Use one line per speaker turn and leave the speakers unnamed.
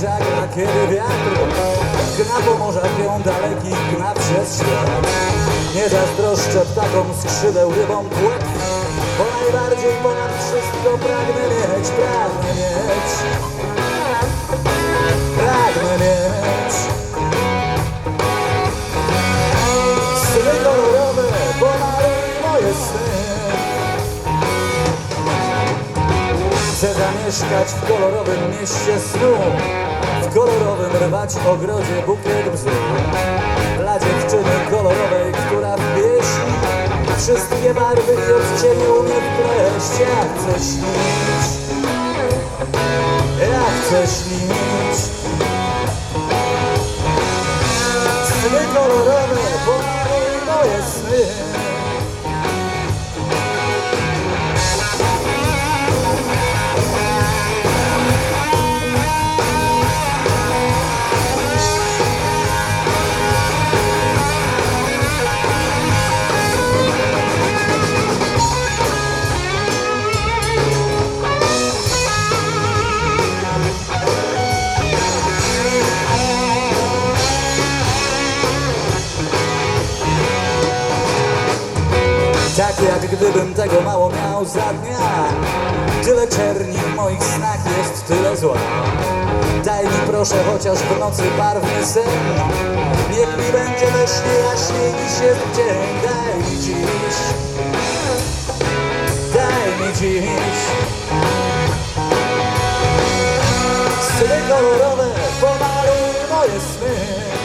żagla, kiedy wiatr Gna po morzach ją daleki, gna przez świat. Nie zazdroszczę ptakom skrzydeł, rybom płet Bo najbardziej ponad wszystko pragnę mieć, pragnę mieć Chcę zamieszkać w kolorowym mieście snu. W kolorowym rwać ogrodzie bukiet bzu. Dla dziewczyny kolorowej, która w pieśni Wszystkie barwy i odcienie umie wpleść Ja chcę śnić. Ja chcę śnić Tak jak gdybym tego mało miał za dnia. Tyle czerni w moich snach jest tyle zła. Daj mi proszę chociaż w nocy barwny sen. Niech mi będzie we śnie jaśniej niż jest dzień Daj mi dziś. Daj mi dziś. Sny kolorowe, pomaluj moje sny